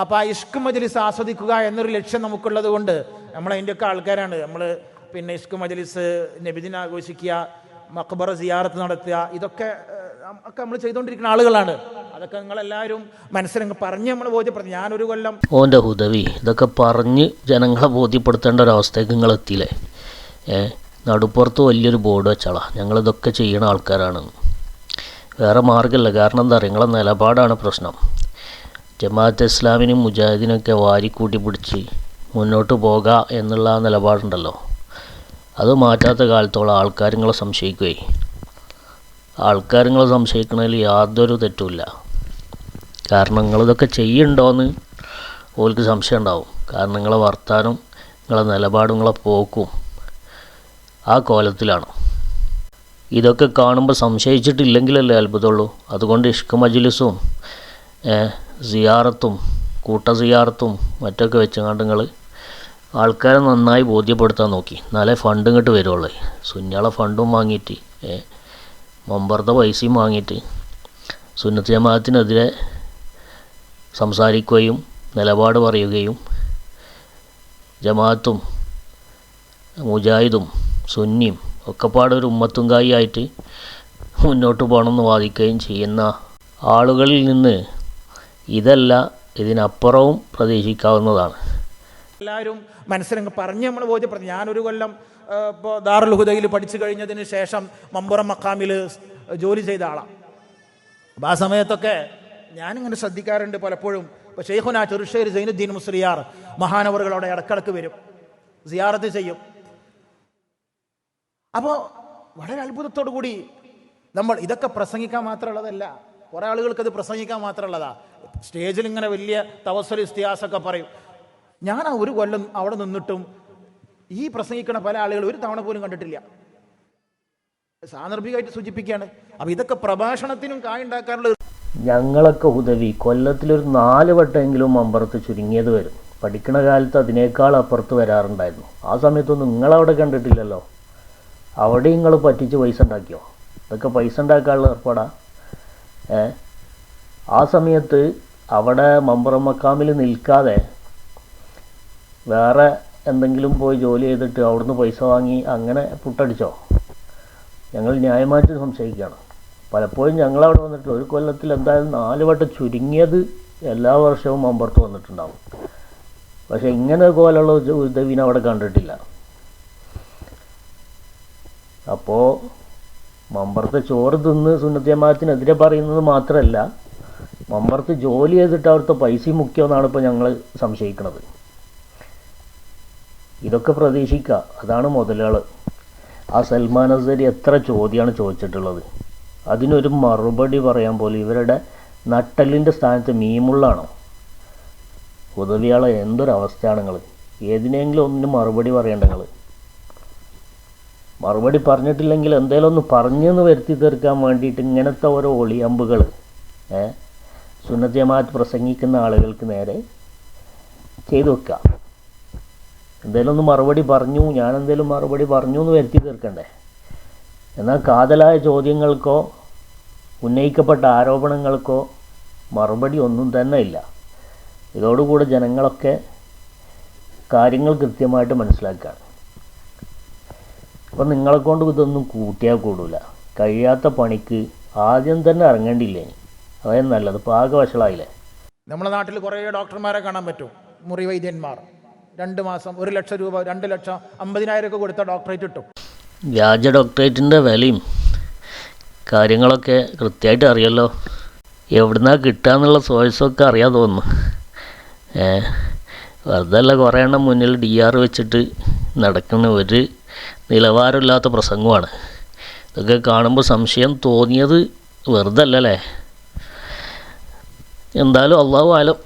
അപ്പോൾ ആ ഇഷ്ക് മജലിസ് ആസ്വദിക്കുക എന്നൊരു ലക്ഷ്യം നമുക്കുള്ളത് കൊണ്ട് നമ്മൾ അതിന്റെയൊക്കെ ആൾക്കാരാണ്. നമ്മൾ പിന്നെ ഇഷ്ക് മജലിസ് നബിദിന ആഘോഷിക്കുക മക്ബറ സിയാറത്ത് നടത്തുക ഇതൊക്കെ ഒക്കെ നമ്മൾ ചെയ്തുകൊണ്ടിരിക്കുന്ന ആളുകളാണ്. അതൊക്കെ നിങ്ങളെല്ലാവരും മനസ്സിലങ്ങ് പറഞ്ഞ് നമ്മൾ ബോധ്യപ്പെടുത്തി. ഞാനൊരു കൊല്ലം ഓന്റെ ഹുദവി ഇതൊക്കെ പറഞ്ഞ് ജനങ്ങളെ ബോധ്യപ്പെടുത്തേണ്ട ഒരവസ്ഥയ്ക്ക് നിങ്ങൾ എത്തിയില്ലേ ഏ നടുപ്പുറത്ത് വലിയൊരു ബോർഡ് വെച്ചാളാ. ഞങ്ങളിതൊക്കെ ചെയ്യുന്ന ആൾക്കാരാണ്. വേറെ മാർഗമില്ല. കാരണം എന്താ പറയുക നിങ്ങളെ നിലപാടാണ് പ്രശ്നം. ജമാഅത്ത് ഇസ്ലാമിനും മുജാഹിദിനൊക്കെ വാരിക്കൂട്ടി പിടിച്ച് മുന്നോട്ട് പോകാം എന്നുള്ള നിലപാടുണ്ടല്ലോ. അത് മാറ്റാത്ത കാലത്തോളം ആൾക്കാരുങ്ങളെ സംശയിക്കുകയെ സംശയിക്കുന്നതിൽ സംശയിക്കണതിൽ യാതൊരു തെറ്റുമില്ല. കാരണം നിങ്ങളിതൊക്കെ ചെയ്യുന്നുണ്ടോയെന്ന് ഓൾക്ക് സംശയം ഉണ്ടാവും. കാരണം നിങ്ങളെ വർത്താനം നിങ്ങളെ നിലപാടും നിങ്ങളെ പോക്കും ആ കോലത്തിലാണ്. ഇതൊക്കെ കാണുമ്പോൾ സംശയിച്ചിട്ടില്ലെങ്കിലല്ലേ അത്ഭുതമുള്ളൂ. അതുകൊണ്ട് ഇഷ്ക മജ്ലിസും സിയാറത്തും കൂട്ട സിയാറത്തും മറ്റൊക്കെ വെച്ചങ്ങാണ്ട് നിങ്ങൾ ആൾക്കാരെ നന്നായി ബോധ്യപ്പെടുത്താൻ നോക്കി. എന്നാലേ ഫണ്ട് ഇങ്ങോട്ട് വരുള്ളൂ. സുന്നളെ ഫണ്ടും വാങ്ങിയിട്ട് മമ്പറത്തെ പൈസയും വാങ്ങിയിട്ട് സുന്നത്ത് ജമാഅത്തിനെതിരെ സംസാരിക്കുകയും നിലപാട് പറയുകയും ജമാഅത്തും മുജാഹിദും സുന്നിയും ഒക്കെപ്പാടെ ഒരു ഉമ്മത്തുങ്കായി ആയിട്ട് മുന്നോട്ട് പോകണമെന്ന് വാദിക്കുകയും ചെയ്യുന്ന ആളുകളിൽ നിന്ന് ഇതല്ല ഇതിനപ്പുറവും പ്രതീക്ഷിക്കാവുന്നതാണ്. എല്ലാവരും മനസ്സിലങ്ങ് പറഞ്ഞ് നമ്മൾ ബോധ്യപ്പെടുത്തി. ഞാനൊരു കൊല്ലം ഇപ്പോൾ ദാറുൽ ഹുദയിൽ പഠിച്ചു കഴിഞ്ഞതിന് ശേഷം മമ്പുറം മക്കാമിൽ ജോലി ചെയ്ത ആളാണ് അപ്പോൾ ആ സമയത്തൊക്കെ ഞാനിങ്ങനെ ശ്രദ്ധിക്കാറുണ്ട് പലപ്പോഴും. ഇപ്പോൾ ഷെയ്ഖുന ചെറുശ്ശേരി സൈനുദ്ദീൻ മുസ്ലിയാർ മഹാനവറുകൾ അവിടെ ഇടക്കിടക്ക് വരും. സിയാറത്ത് ചെയ്യും. അപ്പോൾ വളരെ അത്ഭുതത്തോടു കൂടി നമ്മൾ ഇതൊക്കെ പ്രസംഗിക്കാൻ മാത്രമുള്ളതല്ല കുറേ ആളുകൾക്ക് അത് പ്രസംഗിക്കാൻ മാത്രമുള്ളതാ. സ്റ്റേജിൽ ഇങ്ങനെ വലിയ തവസ്സൽ ഇസ്തിഹാസൊക്കെ പറയും. ഞാൻ ആ ഒരു കൊല്ലം അവിടെ നിന്നിട്ടും ഈ പ്രസംഗിക്കുന്ന പല ആളുകൾ ഒരു തവണ പോലും കണ്ടിട്ടില്ല. സാന്ദർഭികമായിട്ട് സൂചിപ്പിക്കുകയാണ്. അപ്പൊ ഇതൊക്കെ പ്രഭാഷണത്തിനും കായുണ്ടാക്കാറുള്ള ഞങ്ങളൊക്കെ ഉദവി കൊല്ലത്തിലൊരു നാല് വട്ടമെങ്കിലും അമ്പറത്ത് ചുരുങ്ങിയത് വരും. പഠിക്കണ കാലത്ത് അതിനേക്കാൾ അപ്പുറത്ത് വരാറുണ്ടായിരുന്നു. ആ സമയത്തൊന്നും നിങ്ങളവിടെ കണ്ടിട്ടില്ലല്ലോ. അവിടെ നിങ്ങൾ പറ്റിച്ച് പൈസ ഉണ്ടാക്കിയോ? ഇതൊക്കെ പൈസ ഉണ്ടാക്കാനുള്ള ഏർപ്പാടാ. ഏ? ആ സമയത്ത് അവിടെ മമ്പറം മക്കാമിൽ നിൽക്കാതെ വേറെ എന്തെങ്കിലും പോയി ജോലി ചെയ്തിട്ട് അവിടുന്ന് പൈസ വാങ്ങി അങ്ങനെ പുട്ടടിച്ചോ? ഞങ്ങൾ ന്യായമായിട്ട് സംശയിക്കുകയാണ്. പലപ്പോഴും ഞങ്ങളവിടെ വന്നിട്ട് ഒരു കൊല്ലത്തിൽ എന്തായാലും നാല് വട്ടം ചുരുങ്ങിയത് എല്ലാ വർഷവും മമ്പുറത്ത് വന്നിട്ടുണ്ടാവും. പക്ഷേ ഇങ്ങനെ പോലുള്ള ഉദവിനെ അവിടെ കണ്ടിട്ടില്ല. അപ്പോൾ മമ്പുറത്തെ ചോറ് തിന്ന് സുന്നത്തിയമാനത്തിനെതിരെ പറയുന്നത് മാത്രമല്ല മമ്പർത്ത് ജോലി ചെയ്തിട്ട് അവിടുത്തെ പൈസ മുഖ്യമെന്നാണ് ഇപ്പോൾ ഞങ്ങൾ സംശയിക്കുന്നത് ഇതൊക്കെ പ്രതീക്ഷിക്കുക. അതാണ് മുതലുകൾ ആ സൽമാൻ അസരി എത്ര ചോദ്യമാണ് ചോദിച്ചിട്ടുള്ളത്. അതിനൊരു മറുപടി പറയാൻ പോലും ഇവരുടെ നട്ടലിന്റെ സ്ഥാനത്ത് മീമുള്ളാണോ? ഉദവിയാളെ എന്തൊരവസ്ഥയാണ് നിങ്ങൾ ഏതിനെങ്കിലും ഒന്നിന് മറുപടി പറയണ്ട നിങ്ങൾ മറുപടി പറഞ്ഞിട്ടില്ലെങ്കിൽ എന്തേലും ഒന്ന് പറഞ്ഞെന്ന് വരുത്തി തീർക്കാൻ വേണ്ടിയിട്ട് ഇങ്ങനത്തെ ഓരോ ഒളിയമ്പുകൾ ഏ? സുന്നത്ത് പ്രസംഗിക്കുന്ന ആളുകൾക്ക് നേരെ ചെയ്തു വെക്കുക. എന്തേലും ഒന്ന് മറുപടി പറഞ്ഞു ഞാൻ എന്തേലും മറുപടി പറഞ്ഞു എന്ന് വരുത്തി തീർക്കണ്ടേ? എന്നാൽ കാതലായ ചോദ്യങ്ങൾക്കോ ഉന്നയിക്കപ്പെട്ട ആരോപണങ്ങൾക്കോ മറുപടി ഒന്നും തന്നെ ഇല്ല. ഇതോടുകൂടെ ജനങ്ങളൊക്കെ കാര്യങ്ങൾ കൃത്യമായിട്ട് മനസ്സിലാക്കുകയാണ്. അപ്പം നിങ്ങളെക്കൊണ്ട് ഇതൊന്നും കൂട്ടിയാൽ കൂടില്ല കഴിയാത്ത പണിക്ക് ആദ്യം തന്നെ ഇറങ്ങേണ്ടിയില്ലേ അതായത് നല്ലത്. പാകവശളായില്ലേ നമ്മുടെ നാട്ടിൽ കുറേ ഡോക്ടർമാരെ കാണാൻ പറ്റും. മുറി വൈദ്യന്മാർ. രണ്ട് മാസം ഒരു ലക്ഷം രൂപ രണ്ട് ലക്ഷം അമ്പതിനായിരം ഒക്കെ കൊടുത്ത ഡോക്ടറേറ്റ് കിട്ടും. വ്യാജ ഡോക്ടറേറ്റിന്റെ വിലയും കാര്യങ്ങളൊക്കെ കൃത്യമായിട്ട് അറിയാമല്ലോ എവിടുന്നാ കിട്ടുക സോഴ്സൊക്കെ അറിയാൻ തോന്നുന്നു. ഏ വെറുതെ അല്ല കുറേ എണ്ണം മുന്നിൽ ഡി ആർ വെച്ചിട്ട് നടക്കുന്ന ഒരു നിലവാരമില്ലാത്ത പ്രസംഗമാണ്. ഇതൊക്കെ കാണുമ്പോൾ സംശയം തോന്നിയത് വെറുതെ അല്ലല്ലേ എന്തായാലും അള്ളാഹു ആലം